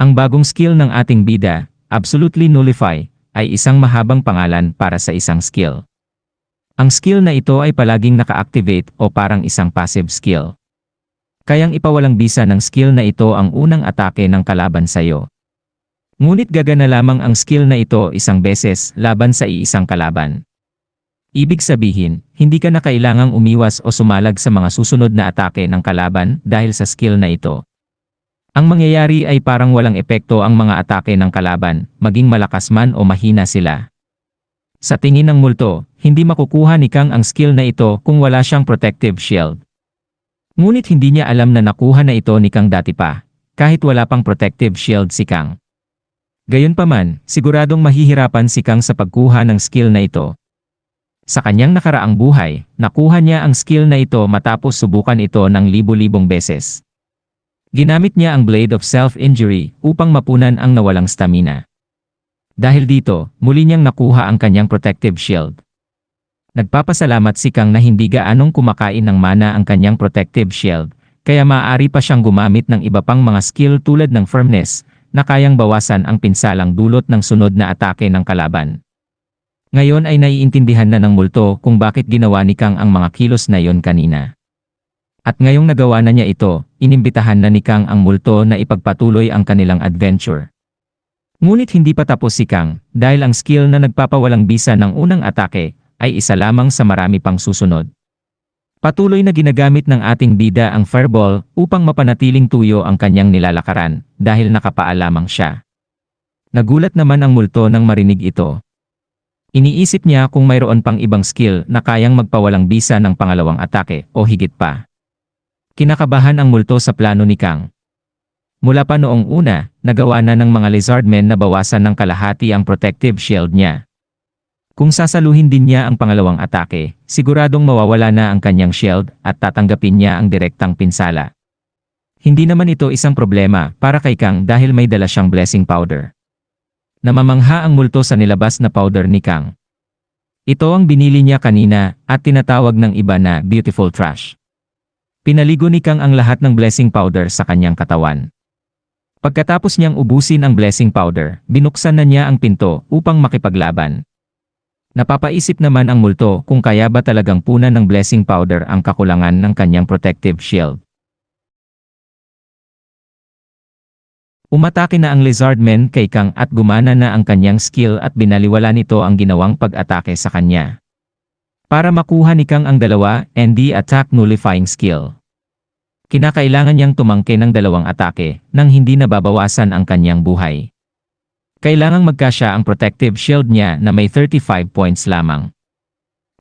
Ang bagong skill ng ating bida, Absolutely Nullify, ay isang mahabang pangalan para sa isang skill. Ang skill na ito ay palaging naka-activate o parang isang passive skill. Kayang ipawalang bisa ng skill na ito ang unang atake ng kalaban sa iyo. Ngunit gagana lamang ang skill na ito isang beses laban sa iisang kalaban. Ibig sabihin, hindi ka na kailangang umiwas o sumalag sa mga susunod na atake ng kalaban dahil sa skill na ito. Ang mangyayari ay parang walang epekto ang mga atake ng kalaban, maging malakas man o mahina sila. Sa tingin ng multo, hindi makukuha ni Kang ang skill na ito kung wala siyang protective shield. Ngunit hindi niya alam na nakuha na ito ni Kang dati pa, kahit wala pang protective shield si Kang. Gayunpaman, siguradong mahihirapan si Kang sa pagkuha ng skill na ito. Sa kanyang nakaraang buhay, nakuha niya ang skill na ito matapos subukan ito ng libu-libong beses. Ginamit niya ang Blade of Self-Injury upang mapunan ang nawalang stamina. Dahil dito, muli niyang nakuha ang kanyang protective shield. Nagpapasalamat si Kang na hindi gaanong kumakain ng mana ang kanyang protective shield, kaya maaari pa siyang gumamit ng iba pang mga skill tulad ng firmness, na kayang bawasan ang pinsalang dulot ng sunod na atake ng kalaban. Ngayon ay naiintindihan na ng multo kung bakit ginawa ni Kang ang mga kilos na yon kanina. At ngayong nagawa na niya ito, inimbitahan na ni Kang ang multo na ipagpatuloy ang kanilang adventure. Ngunit hindi pa tapos si Kang, dahil ang skill na nagpapawalang bisa ng unang atake, ay isa lamang sa marami pang susunod. Patuloy na ginagamit ng ating bida ang fireball upang mapanatiling tuyo ang kanyang nilalakaran, dahil nakapaa lamang siya. Nagulat naman ang multo nang marinig ito. Iniisip niya kung mayroon pang ibang skill na kayang magpawalang bisa ng pangalawang atake o higit pa. Kinakabahan ang multo sa plano ni Kang. Mula pa noong una, nagawa na ng mga lizardmen na bawasan ng kalahati ang protective shield niya. Kung sasaluhin din niya ang pangalawang atake, siguradong mawawala na ang kanyang shield at tatanggapin niya ang direktang pinsala. Hindi naman ito isang problema para kay Kang dahil may dala siyang blessing powder. Namamangha ang multo sa nilabas na powder ni Kang. Ito ang binili niya kanina at tinatawag ng iba na beautiful trash. Pinaligo ni Kang ang lahat ng blessing powder sa kanyang katawan. Pagkatapos niyang ubusin ang blessing powder, binuksan na niya ang pinto upang makipaglaban. Napapaisip naman ang multo kung kaya ba talagang punan ng blessing powder ang kakulangan ng kanyang protective shield. Umatake na ang lizardmen kay Kang at gumana na ang kanyang skill at binaliwala nito ang ginawang pag-atake sa kanya. Para makuha ni Kang ang dalawa, ND Attack Nullifying Skill. Kinakailangan niyang tumangke ng dalawang atake nang hindi nababawasan ang kanyang buhay. Kailangang magkasya ang protective shield niya na may 35 points lamang.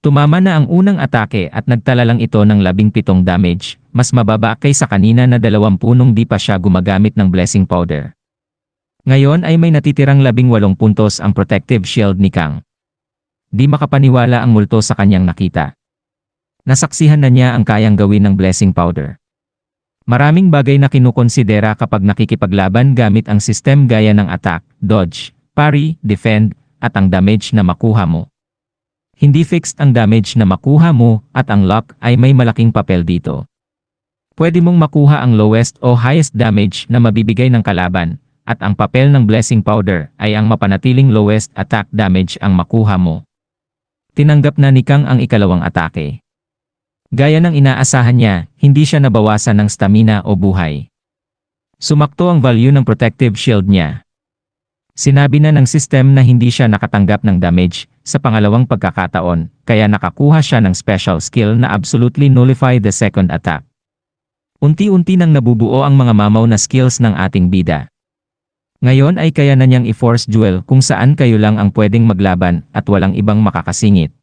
Tumama na ang unang atake at nagtala lang ito ng 17 damage, mas mababa kaysa kanina na 20 nung di pa siya gumagamit ng blessing powder. Ngayon ay may natitirang 18 puntos ang protective shield ni Kang. Di makapaniwala ang multo sa kanyang nakita. Nasaksihan na niya ang kayang gawin ng blessing powder. Maraming bagay na kinukonsidera kapag nakikipaglaban gamit ang system gaya ng attack, dodge, parry, defend, at ang damage na makuha mo. Hindi fixed ang damage na makuha mo at ang luck ay may malaking papel dito. Pwede mong makuha ang lowest o highest damage na mabibigay ng kalaban, at ang papel ng blessing powder ay ang mapanatiling lowest attack damage ang makuha mo. Tinanggap na ni Kang ang ikalawang atake. Gaya ng inaasahan niya, hindi siya nabawasan ng stamina o buhay. Sumakto ang value ng protective shield niya. Sinabi na ng system na hindi siya nakatanggap ng damage sa pangalawang pagkakataon, kaya nakakuha siya ng special skill na absolutely nullify the second attack. Unti-unti nang nabubuo ang mga mamaw na skills ng ating bida. Ngayon ay kaya na niyang i-force duel kung saan kayo lang ang pwedeng maglaban at walang ibang makakasingit.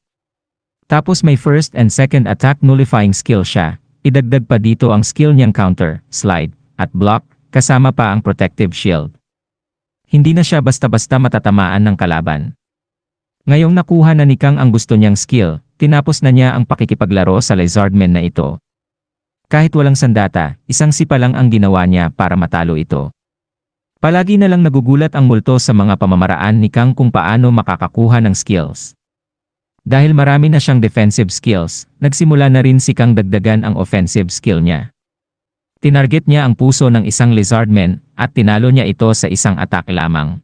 Tapos may first and second attack nullifying skill siya, idagdag pa dito ang skill niyang counter, slide, at block, kasama pa ang protective shield. Hindi na siya basta-basta matatamaan ng kalaban. Ngayong nakuha na ni Kang ang gusto niyang skill, tinapos na niya ang pakikipaglaro sa Lizardmen na ito. Kahit walang sandata, isang sipa lang ang ginawa niya para matalo ito. Palagi na lang nagugulat ang multo sa mga pamamaraan ni Kang kung paano makakakuha ng skills. Dahil marami na siyang defensive skills, nagsimula na rin si Kang dagdagan ang offensive skill niya. Tinarget niya ang puso ng isang lizardman at tinalo niya ito sa isang atake lamang.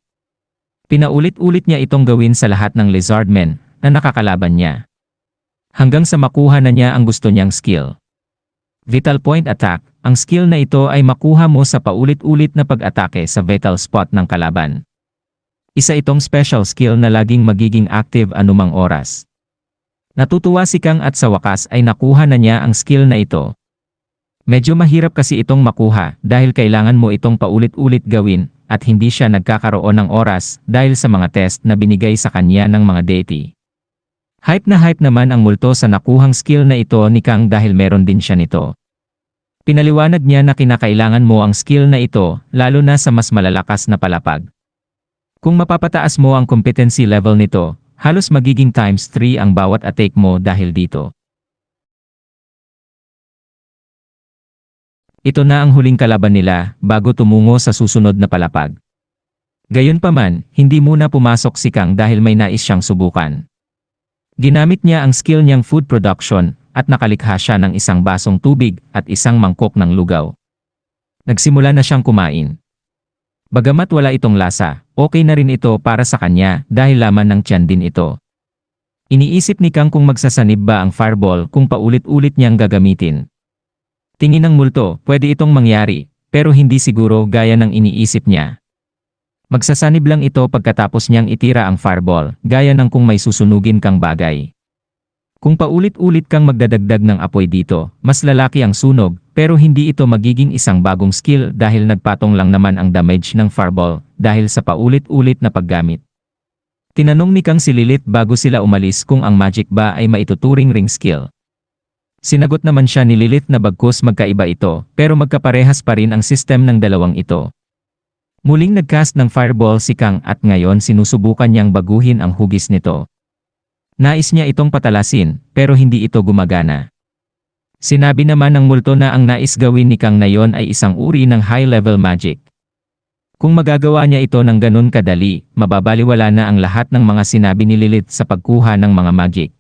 Pinaulit-ulit niya itong gawin sa lahat ng lizardmen na nakakalaban niya. Hanggang sa makuha na niya ang gusto niyang skill. Vital Point Attack, ang skill na ito ay makuha mo sa paulit-ulit na pag-atake sa vital spot ng kalaban. Isa itong special skill na laging magiging active anumang oras. Natutuwa si Kang at sa wakas ay nakuha na niya ang skill na ito. Medyo mahirap kasi itong makuha dahil kailangan mo itong paulit-ulit gawin at hindi siya nagkakaroon ng oras dahil sa mga test na binigay sa kanya ng mga deity. Hype na hype naman ang multo sa nakuhang skill na ito ni Kang dahil meron din siya nito. Pinaliwanag niya na kinakailangan mo ang skill na ito lalo na sa mas malalakas na palapag. Kung mapapataas mo ang competency level nito, halos magiging times 3 ang bawat attack mo dahil dito. Ito na ang huling kalaban nila bago tumungo sa susunod na palapag. Gayunpaman, hindi muna pumasok si Kang dahil may nais siyang subukan. Ginamit niya ang skill niyang food production at nakalikha siya ng isang basong tubig at isang mangkok ng lugaw. Nagsimula na siyang kumain. Bagamat wala itong lasa, okay na rin ito para sa kanya dahil laman ng tiyan din ito. Iniisip ni Kang kung magsasanib ba ang fireball kung paulit-ulit niyang gagamitin. Tingin ng multo, pwede itong mangyari, pero hindi siguro gaya ng iniisip niya. Magsasanib lang ito pagkatapos niyang itira ang fireball, gaya ng kung may susunugin kang bagay. Kung paulit-ulit kang magdadagdag ng apoy dito, mas lalaki ang sunog, pero hindi ito magiging isang bagong skill dahil nagpatong lang naman ang damage ng fireball dahil sa paulit-ulit na paggamit. Tinanong ni Kang si Lilith bago sila umalis kung ang magic ba ay maituturing ring skill. Sinagot naman siya ni Lilith na bagkus magkaiba ito, pero magkaparehas pa rin ang system ng dalawang ito. Muling nagcast ng fireball si Kang at ngayon sinusubukan niyang baguhin ang hugis nito. Nais niya itong patalasin, pero hindi ito gumagana. Sinabi naman ng multo na ang nais gawin ni Kang na yon ay isang uri ng high-level magic. Kung magagawa niya ito ng ganun kadali, mababaliwala na ang lahat ng mga sinabi ni Lilith sa pagkuha ng mga magic.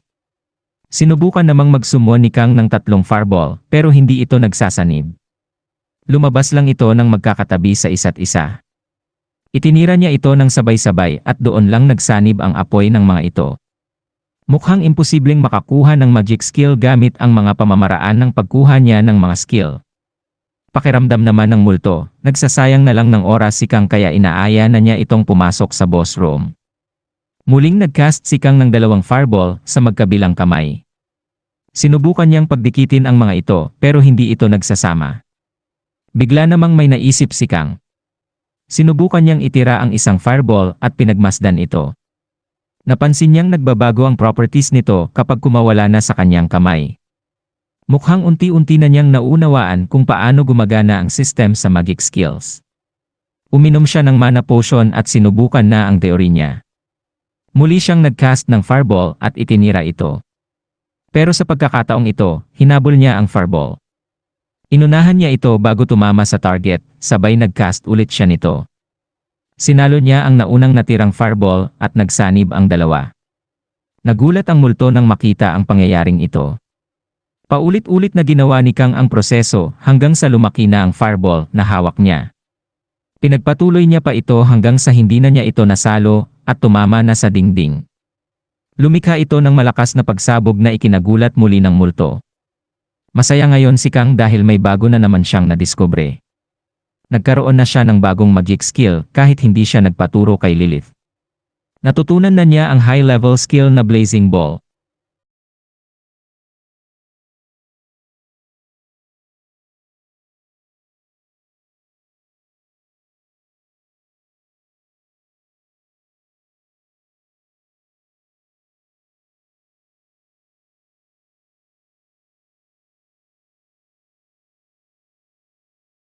Sinubukan namang magsumon ni Kang ng tatlong fireball, pero hindi ito nagsasanib. Lumabas lang ito ng magkakatabi sa isa't isa. Itinira niya ito ng sabay-sabay at doon lang nagsanib ang apoy ng mga ito. Mukhang imposibleng makakuha ng magic skill gamit ang mga pamamaraan ng pagkuha niya ng mga skill. Pakiramdam naman ng multo, nagsasayang na lang ng oras si Kang kaya inaaya na niya itong pumasok sa boss room. Muling nagcast si Kang ng dalawang fireball sa magkabilang kamay. Sinubukan niyang pagdikitin ang mga ito pero hindi ito nagsasama. Bigla namang may naisip si Kang. Sinubukan niyang itira ang isang fireball at pinagmasdan ito. Napansin niyang nagbabago ang properties nito kapag kumawala na sa kanyang kamay. Mukhang unti-unti na niyang naunawaan kung paano gumagana ang system sa magic skills. Uminom siya ng mana potion at sinubukan na ang teori niya. Muli siyang nagcast ng fireball at itinira ito. Pero sa pagkakataong ito, hinabol niya ang fireball. Inunahan niya ito bago tumama sa target, sabay nagcast ulit siya nito. Sinalo niya ang naunang natirang fireball at nagsanib ang dalawa. Nagulat ang multo nang makita ang pangyayaring ito. Paulit-ulit na ginawa ni Kang ang proseso hanggang sa lumaki na ang fireball na hawak niya. Pinagpatuloy niya pa ito hanggang sa hindi na niya ito nasalo at tumama na sa dingding. Lumikha ito ng malakas na pagsabog na ikinagulat muli ng multo. Masaya ngayon si Kang dahil may bago na naman siyang nadiskubre. Nagkaroon na siya ng bagong magic skill kahit hindi siya nagpaturo kay Lilith. Natutunan na niya ang high-level skill na Blazing Ball,